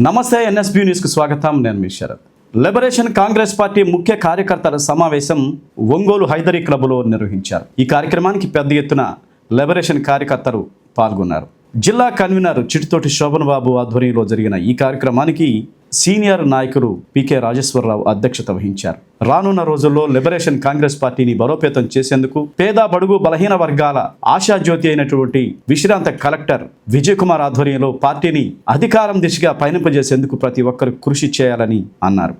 నమస్తే ఎన్ఎస్బి న్యూస్కు స్వాగతం. నేను మీ శరత్. లిబరేషన్ కాంగ్రెస్ పార్టీ ముఖ్య కార్యకర్తల సమావేశం ఒంగోలు హైదరీ క్లబ్లో నిర్వహించారు. ఈ కార్యక్రమానికి పెద్ద ఎత్తున లిబరేషన్ కార్యకర్తలు పాల్గొన్నారు. జిల్లా కన్వీనర్ చిటితోటి శోభన్ బాబు ఆధ్వర్యంలో జరిగిన ఈ కార్యక్రమానికి సీనియర్ నాయకులు పీకే రాజేశ్వరరావు అధ్యక్షత వహించారు. రానున్న రోజుల్లో లిబరేషన్ కాంగ్రెస్ పార్టీని బలోపేతం చేసేందుకు పేద బడుగు బలహీన వర్గాల ఆశాజ్యోతి అయినటువంటి విశ్రాంత కలెక్టర్ విజయ్ కుమార్ ఆధ్వర్యంలో పార్టీని అధికారం దిశగా పయనింపజేసేందుకు ప్రతి ఒక్కరు కృషి చేయాలని అన్నారు.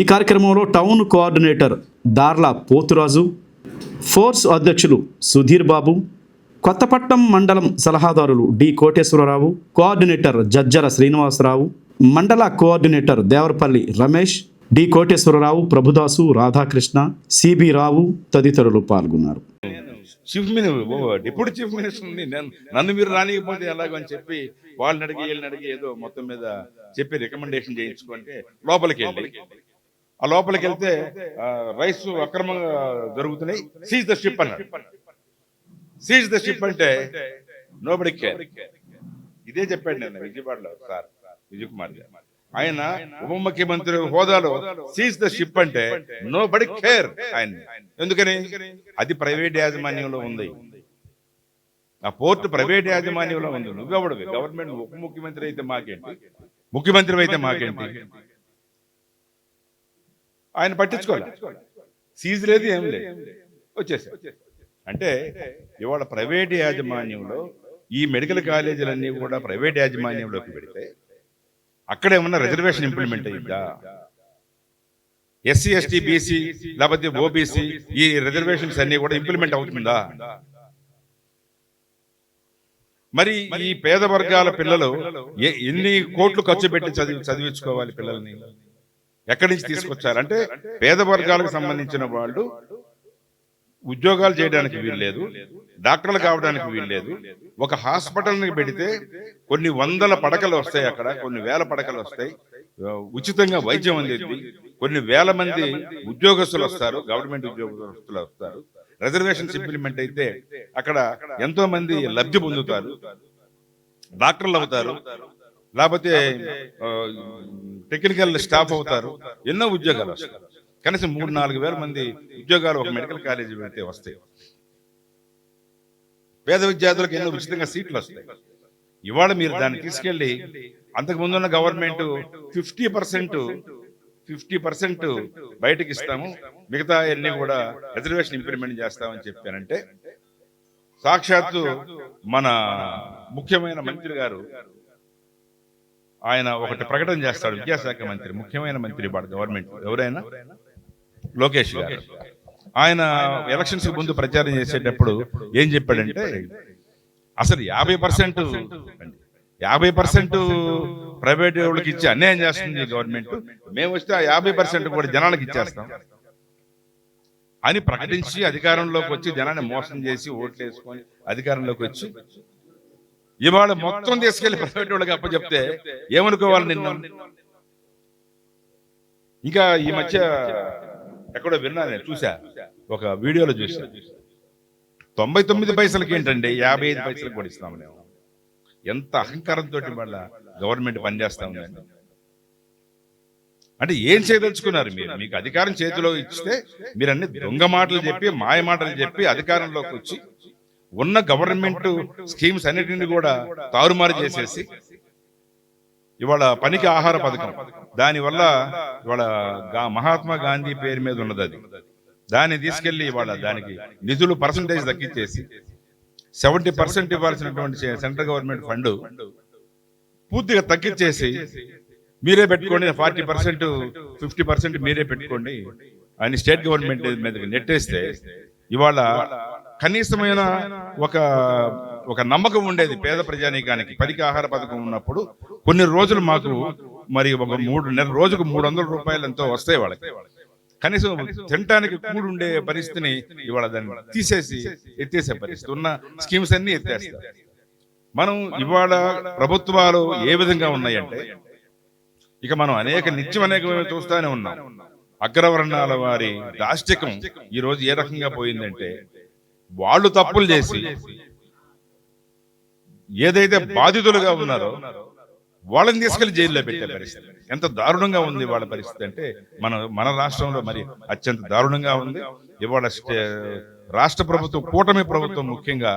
ఈ కార్యక్రమంలో టౌన్ కోఆర్డినేటర్ దార్ల పోతురాజు ఫోర్స్ అధ్యక్షులు సుధీర్ బాబు కొత్తపట్నం మండలం సలహాదారులు డి కోటేశ్వరరావు కోఆర్డినేటర్ జజ్జర శ్రీనివాసరావు మండల coordinator Devarapalli Ramesh D Koteswararao Prabhudasu Radhakrishna CB Rao తదితరులు పాల్గొన్నారు. చీఫ్ మినిస్టర్ డిప్యూటీ చీఫ్ మినిస్టర్ని నన్ను మీరు రానికపోతే ఎలాగని అని చెప్పి వాళ్ళని అడిగి వీళ్ళని అడిగి ఏదో మొత్తం మీద చెప్పి రికమెండేషన్ చేయించుకుంటే లోపలికి వెళ్ళి. ఆ లోపలికి వెళ్తే రైస్ అక్రమంగా జరుగుతున్నాయి. సీజ్ ద షిప్ అన్నాడు. సీజ్ ద షిప్ అంటే నోబడి ఇదే చెప్పాడు నేను విజయవాడలో సార్. విజయ్ కుమార్ గారు. ఆయన ఉప ముఖ్యమంత్రి హోదాలో సీజ్ ద షిప్ అంటే నో బడి కేర్ ఆయన ఎందుకని? అది ప్రైవేట్ యాజమాన్యంలో ఉంది. ఆ పోర్ట్ ప్రైవేట్ యాజమాన్యంలో ఉంది. నువ్వెవడు గవర్నమెంట్ ఉప ముఖ్యమంత్రి అయితే మాకేంటి? ముఖ్యమంత్రి అయితే మాకేంటి? ఆయన పట్టించుకోవాలి సీజ్ లేదు ఏం లేదు. వచ్చేసా అంటే ఇవాళ ప్రైవేట్ యాజమాన్యంలో ఈ మెడికల్ కాలేజీలన్నీ కూడా ప్రైవేట్ యాజమాన్యంలోకి పెడితే అక్కడ ఏమన్నా రిజర్వేషన్ ఇంప్లిమెంట్ అయ్యిందా ఎస్సీ ఎస్టీ బీసీ లేకపోతే ఓబీసీ ఈ రిజర్వేషన్స్ అన్ని కూడా ఇంప్లిమెంట్ అవుతుందా? మరి ఈ పేద వర్గాల పిల్లలు ఎన్ని కోట్లు ఖర్చు పెట్టి చదివి చదివించుకోవాలి పిల్లల్ని? ఎక్కడి నుంచి తీసుకొచ్చారు? అంటే పేద వర్గాలకు సంబంధించిన వాళ్ళు ఉద్యోగాలు చేయడానికి వీల్లేదు డాక్టర్లు కావడానికి వీల్లేదు ఒక హాస్పిటల్ని పెడితే కొన్ని వందల పడకలు వస్తాయి అక్కడ కొన్ని వేల పడకలు వస్తాయి. ఉచితంగా వైద్యం అందింది. కొన్ని వేల మంది ఉద్యోగస్తులు వస్తారు గవర్నమెంట్ ఉద్యోగస్తులు వస్తారు. రిజర్వేషన్స్ ఇంప్లిమెంట్ అయితే అక్కడ ఎంతో మంది లబ్ధి పొందుతారు. డాక్టర్లు అవుతారు. లేకపోతే టెక్నికల్ స్టాఫ్ అవుతారు. ఎన్నో ఉద్యోగాలు వస్తాయి. కనీసం మూడు నాలుగు వేల మంది ఉద్యోగాలు ఒక మెడికల్ కాలేజీ పెడితే వస్తాయి. పేద విద్యార్థులకు ఎన్నో ఉచితంగా సీట్లు వస్తాయి. ఇవాళ మీరు దాన్ని తీసుకెళ్ళి అంతకు ముందున్న government fifty percent fifty percent బయటకి ఇస్తాము. మిగతా అన్ని కూడా రిజర్వేషన్ ఇంప్లిమెంట్ చేస్తామని చెప్పానంటే సాక్షాత్తు మన ముఖ్యమైన మంత్రి గారు ఆయన ఒకటి ప్రకటన చేస్తాడు విద్యాశాఖ మంత్రి ముఖ్యమైన మంత్రి వాడు గవర్నమెంట్. ఎవరైనా? లోకేష్ గారు. ఆయన ఎలక్షన్స్ ముందు ప్రచారం చేసేటప్పుడు ఏం చెప్పాడంటే అసలు యాభై పర్సెంట్ యాభై పర్సెంట్ ప్రైవేట్ వాళ్ళకి ఇచ్చి అన్యాయం చేస్తుంది గవర్నమెంట్. మేము వస్తే ఆ యాభై పర్సెంట్ కూడా జనాలకు ఇచ్చేస్తాం అని ప్రకటించి అధికారంలోకి వచ్చి జనాన్ని మోసం చేసి ఓట్లు వేసుకొని అధికారంలోకి వచ్చి ఇవాళ మొత్తం తీసుకెళ్ళి ప్రైవేట్ వాళ్ళకి అప్పచెప్తే ఏమనుకోవాలి నిన్ను? ఇంకా ఈ మధ్య ఎక్కడో విన్నా నేను చూసా ఒక వీడియోలో చూసా తొంభై తొమ్మిది పైసలకి ఏంటండి? యాభై ఐదు పైసలకు కూడా ఇస్తాము మేము. ఎంత అహంకారంతో మళ్ళా గవర్నమెంట్ పనిచేస్తా ఉందండి. అంటే ఏం చేయదలుచుకున్నారు మీరు? మీకు అధికారం చేతిలో ఇస్తే మీరు అన్ని దొంగ మాటలు చెప్పి మాయ మాటలు చెప్పి అధికారంలోకి వచ్చి ఉన్న గవర్నమెంట్ స్కీమ్స్ అన్నిటిని కూడా తారుమారు చేసేసి ఇవాళ పనికి ఆహార పథకం. దానివల్ల ఇవాళ మహాత్మా గాంధీ పేరు మీద ఉన్నది అది. దాన్ని తీసుకెళ్ళి ఇవాళ దానికి నిధులు పర్సంటేజ్ తగ్గించేసి సెవెంటీ పర్సెంట్ ఇవ్వాల్సినటువంటి సెంట్రల్ గవర్నమెంట్ ఫండ్ పూర్తిగా తగ్గించేసి మీరే పెట్టుకోండి ఫార్టీ పర్సెంట్ ఫిఫ్టీ పర్సెంట్ మీరే పెట్టుకోండి అని స్టేట్ గవర్నమెంట్ మీద నెట్టేస్తే ఇవాళ కనీసమైన ఒక ఒక నమ్మకం ఉండేది పేద ప్రజానీకానికి. పనికి ఆహార పథకం ఉన్నప్పుడు కొన్ని రోజులు మాకు మరి ఒక మూడు నెల రోజుకు మూడు వందల రూపాయలు ఎంతో వస్తాయి వాళ్ళకి. కనీసం తినటానికి కూడి ఉండే పరిస్థితిని ఇవాళ దాన్ని తీసేసి ఎత్తేసే పరిస్థితి. ఉన్న స్కీమ్స్ అన్ని ఎత్తేస్తారు మనం ఇవాళ ప్రభుత్వాలు ఏ విధంగా ఉన్నాయంటే ఇక మనం అనేక నిత్యం అనేకమైన చూస్తానే ఉన్నాం. అగ్రవర్ణాల వారి దాష్టికం ఈ రోజు ఏ రకంగా పోయిందంటే వాళ్ళు తప్పులు చేసి ఏదైతే బాధితులుగా ఉన్నారో వాళ్ళని తీసుకెళ్ళి జైల్లో పెట్టే పరిస్థితి. ఎంత దారుణంగా ఉంది వాళ్ళ పరిస్థితి అంటే మన మన రాష్ట్రంలో మరి అత్యంత దారుణంగా ఉంది. ఇవాళ రాష్ట్ర ప్రభుత్వం కూటమి ప్రభుత్వం ముఖ్యంగా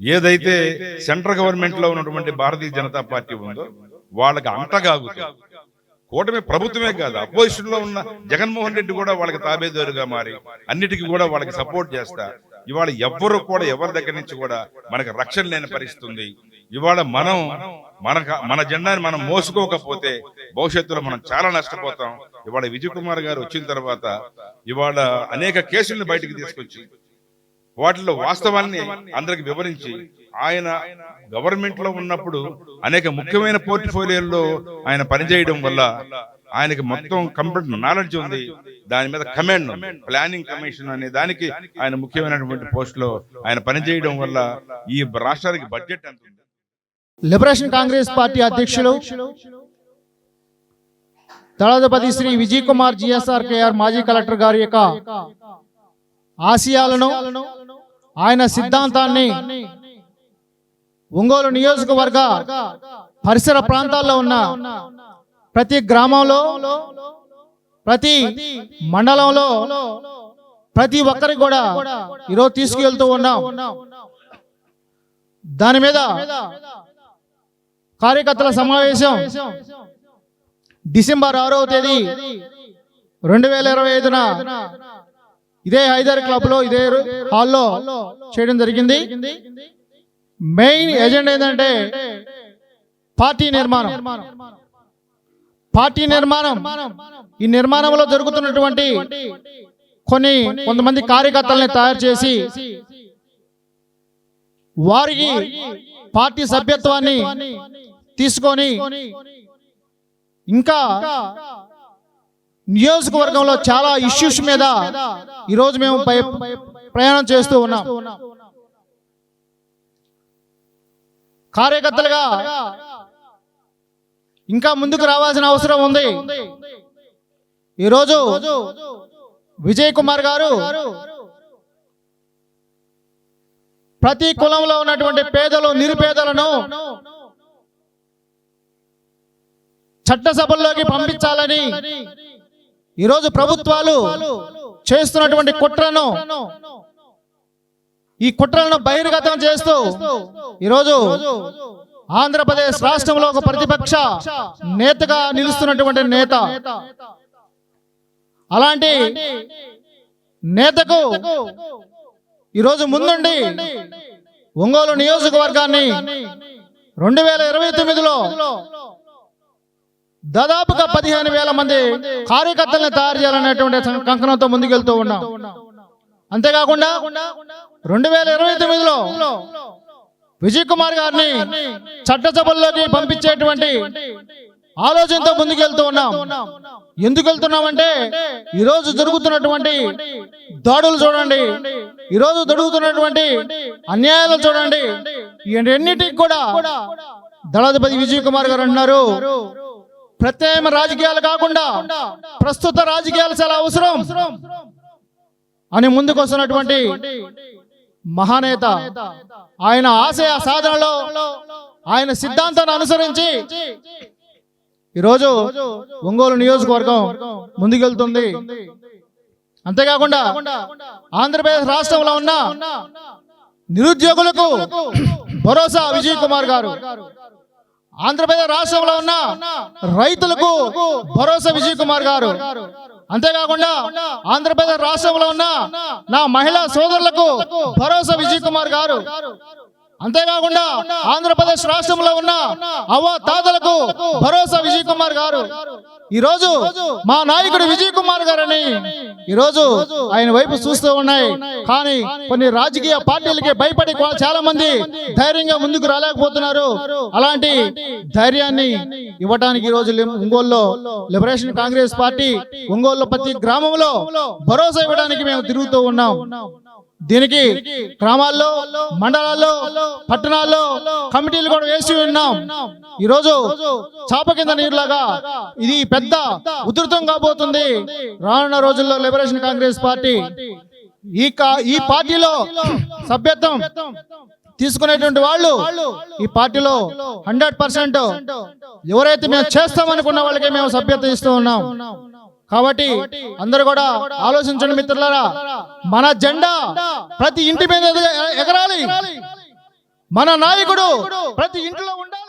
ఏదైతే సెంట్రల్ గవర్నమెంట్లో ఉన్నటువంటి భారతీయ జనతా పార్టీ ఉందో వాళ్ళకి అంటగాగుతుంది కూటమి ప్రభుత్వమే కాదు అపోజిషన్లో ఉన్న జగన్మోహన్ రెడ్డి కూడా వాళ్ళకి తాబేదారుగా మారి అన్నిటికీ కూడా వాళ్ళకి సపోర్ట్ చేస్తా. ఇవాళ ఎవ్వరు కూడా ఎవరి దగ్గర నుంచి కూడా మనకి రక్షణ లేని పరిస్థితి ఉంది ఇవాళ మనం మన మన జెండాని మనం మోసుకోకపోతే భవిష్యత్తులో మనం చాలా నష్టపోతాం. ఇవాళ విజయ్ కుమార్ గారు వచ్చిన తర్వాత ఇవాళ అనేక కేసుల్ని బయటికి తీసుకొచ్చి వాటిలో వాస్తవాన్ని అందరికి వివరించి ఆయన గవర్నమెంట్లో ఉన్నప్పుడు అనేక ముఖ్యమైన పోర్ట్ఫోలియోల్లో ఆయన పనిచేయడం వల్ల ఆయనకి మొత్తం కంప్లీట్ నాలెడ్జ్ ఉంది. దాని మీద కమాండ్ ప్లానింగ్ కమిషన్ అనే దానికి ఆయన ముఖ్యమైనటువంటి పోస్ట్లో ఆయన పనిచేయడం వల్ల ఈ రాష్ట్రానికి బడ్జెట్ ఎంత లిబరేషన్ కాంగ్రెస్ పార్టీ అధ్యక్షులు దళాధిపతి శ్రీ విజయ్ కుమార్ జిఎస్ఆర్ కేఆర్ మాజీ కలెక్టర్ గారి యొక్క ఆశయాలను ఆయన సిద్ధాంతాన్ని ఒంగోలు నియోజకవర్గ పరిసర ప్రాంతాల్లో ఉన్న ప్రతి గ్రామంలో ప్రతి మండలంలో ప్రతి ఒక్కరికి కూడా ఈరోజు తీసుకువెళ్తూ ఉన్నాం. దాని మీద కార్యకర్తల సమావేశం డిసెంబర్ ఆరవ తేదీ రెండు వేల ఇరవై ఐదున ఇదే హైదర్ క్లబ్లో ఇదే హాల్లో చేయడం జరిగింది. మెయిన్ ఎజెండా ఏంటంటే పార్టీ నిర్మాణం. పార్టీ నిర్మాణం. ఈ నిర్మాణంలో జరుగుతున్నటువంటి కొన్ని కొంతమంది కార్యకర్తల్ని తయారు చేసి వారికి పార్టీ సభ్యత్వాన్ని తీసుకొని ఇంకా నియోజకవర్గంలో చాలా ఇష్యూస్ మీద ఈరోజు మేము ప్రయాణం చేస్తూ ఉన్నాం. కార్యకర్తలుగా ఇంకా ముందుకు రావాల్సిన అవసరం ఉంది. ఈరోజు విజయ్ కుమార్ గారు ప్రతి కులంలో ఉన్నటువంటి పేదలు నిరుపేదలను చట్టసభల్లోకి పంపించాలని ఈరోజు ప్రభుత్వాలు చేస్తున్నటువంటి కుట్రను ఈ కుట్రలను బహిర్గతం చేస్తూ ఈరోజు ఆంధ్రప్రదేశ్ రాష్ట్రంలో ఒక ప్రతిపక్ష నేతగా నిలుస్తున్నటువంటి నేత. అలాంటి నేతకు ఈరోజు ముందుండి ఒంగోలు నియోజకవర్గాన్ని రెండు వేల ఇరవై తొమ్మిదిలో దాదాపుగా పదిహేను వేల మంది కార్యకర్తల్ని తయారు చేయాలనేటువంటి కంకణంతో ముందుకెళ్తూ ఉన్నాం. అంతేకాకుండా రెండు వేల ఇరవై తొమ్మిదిలో విజయ్ కుమార్ గారిని చట్టసభల్లోకి పంపించేటువంటి ఆలోచనతో ముందుకెళ్తూ ఉన్నాం. ఎందుకు వెళ్తున్నామంటే ఈరోజు జరుగుతున్నటువంటి దాడులు చూడండి. ఈరోజు జరుగుతున్నటువంటి అన్యాయాలు చూడండి. ఇవన్నిటికి కూడా దళాధిపతి విజయ్ కుమార్ గారు అంటున్నారు. ప్రత్యేక రాజకీయాలు కాకుండా ప్రస్తుత రాజకీయాలు చాలా అవసరం. అని ముందుకు వస్తున్నటువంటి మహానేత. ఆయన ఆశయ సాధనలో ఆయన సిద్ధాంతాన్ని అనుసరించి ఈరోజు ఒంగోలు నియోజకవర్గం ముందుకెళ్తుంది. అంతేకాకుండా ఆంధ్రప్రదేశ్ రాష్ట్రంలో ఉన్న నిరుద్యోగులకు భరోసా విజయ్ కుమార్ గారు. ఆంధ్రప్రదేశ్ రాష్ట్రంలో ఉన్న రైతులకు భరోసా విజయ్ కుమార్ గారు. అంతేకాకుండా ఆంధ్రప్రదేశ్ రాష్ట్రంలో ఉన్న నా మహిళా సోదరులకు భరోసా విజయ్ కుమార్ గారు. అంతేకాకుండా ఆంధ్రప్రదేశ్ రాష్ట్రంలో ఉన్న అవ్వ తాతలకు భరోసా విజయ్ కుమార్ గారు. ఈ రోజు మా నాయకుడు విజయ్ కుమార్ గారని ఈ రోజు ఆయన వైపు చూస్తూ ఉన్నాయి. కానీ కొన్ని రాజకీయ పార్టీలకి భయపడి చాలా మంది ధైర్యంగా ముందుకు రాలేకపోతున్నారు. అలాంటి ధైర్యాన్ని ఇవ్వడానికి ఈ రోజు ఒంగోలులో లిబరేషన్ కాంగ్రెస్ పార్టీ ఒంగోలు ప్రతి గ్రామంలో భరోసా ఇవ్వడానికి మేము తిరుగుతూ ఉన్నాం. దీనికి గ్రామాల్లో మండలాల్లో పట్టణాల్లో కమిటీలు కూడా వేసి ఉన్నాం. ఈ రోజు చాప కింద నీరులాగా ఇది పెద్ద ఉధృతం కాబోతుంది. రానున్న రోజుల్లో లిబరేషన్ కాంగ్రెస్ పార్టీ ఈ కా- ఈ పార్టీలో సభ్యత్వం తీసుకునేటువంటి వాళ్ళు ఈ పార్టీలో హండ్రెడ్ పర్సెంట్ ఎవరైతే మేము చేస్తామనుకున్న వాళ్ళకి మేము సభ్యత్వం ఇస్తూ ఉన్నాం. కాబట్టి అందరూ కూడా ఆలోచించండి మిత్రులారా. మన జెండా ప్రతి ఇంటి మీద ఎగరాలి. మన నాయకుడు ప్రతి ఇంట్లో ఉండాలి.